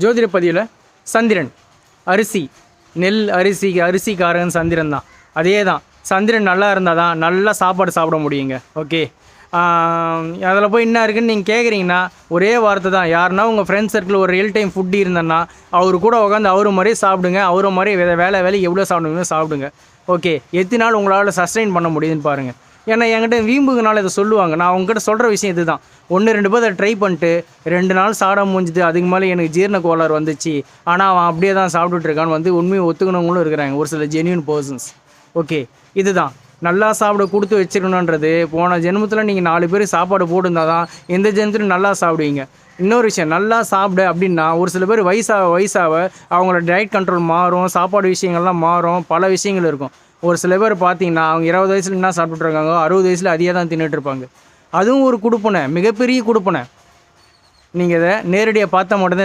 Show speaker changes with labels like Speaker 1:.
Speaker 1: ஜோதிட பதிவில் சந்திரன். அரிசி. நெல் அரிசி அரிசிக்காரன் சந்திரன் தான். அதே தான் சந்திரன் நல்லா இருந்தால் தான் நல்லா சாப்பாடு சாப்பிட முடியுங்க. ஓகே. அதில் போய் என்ன இருக்குன்னு நீங்கள் கேட்குறீங்கன்னா ஒரே வார்த்தை தான். யாருன்னா உங்கள் ஃப்ரெண்ட்ஸ் சர்க்கிள் ஒரு ரியல் டைம் ஃபுட்டு இருந்தேன்னா அவர் கூட உட்காந்து அவர் மாதிரியே சாப்பிடுங்க. அவர் மாதிரி வே- வேலை வேலை எவ்வளோ சாப்பிடுங்க சாப்பிடுங்க. ஓகே. எத்தனை நாள் உங்களால் சஸ்டைன் பண்ண முடியுதுன்னு பாருங்கள் ஏன்னா என்கிட்ட வீம்புக்குனால இதை சொல்லுவாங்க. நான் உங்ககிட்ட சொல்கிற விஷயம் இதுதான். ஒன்று ரெண்டு பேர் அதை ட்ரை பண்ணிட்டு ரெண்டு நாள் சாப்பிட முடிஞ்சுது அதுக்கு மேலே எனக்கு ஜீரண கோளாறு வந்துச்சு. ஆனால் அவன் அப்படியே தான் சாப்பிட்டுட்ருக்கான்னு வந்து உண்மையை ஒத்துக்கணவங்களும் இருக்கிறாங்க. ஒரு சில ஜென்யூன் பர்சன்ஸ் ஓகே இதுதான். நல்லா சாப்பிட கொடுத்து வச்சிருக்கணுன்றது போன ஜென்மத்தில் நீங்கள் நாலு பேர் சாப்பாடு போட்டிருந்தால் தான் எந்த ஜென்மத்திலும் நல்லா சாப்பிடுவீங்க. இன்னொரு விஷயம் நல்லா சாப்பிட அப்படின்னா ஒரு சில பேர் வயசாக வயசாக அவங்களோட டயட் கண்ட்ரோல் மாறும் சாப்பாடு விஷயங்கள்லாம் மாறும் பல விஷயங்கள் இருக்கும். ஒரு சில பேர் பார்த்தீங்கன்னா அவங்க இருபது வயசுல என்ன சாப்பிட்டுருக்காங்க இருக்காங்க அறுபது வயசில் அதிகம் தான் தின்னுட்டு இருப்பாங்க அதுவும் ஒரு குடுப்பனை மிகப்பெரிய குடுப்பனை. நீங்கள் இதை நேரடியாக பார்த்தா மட்டும்தான்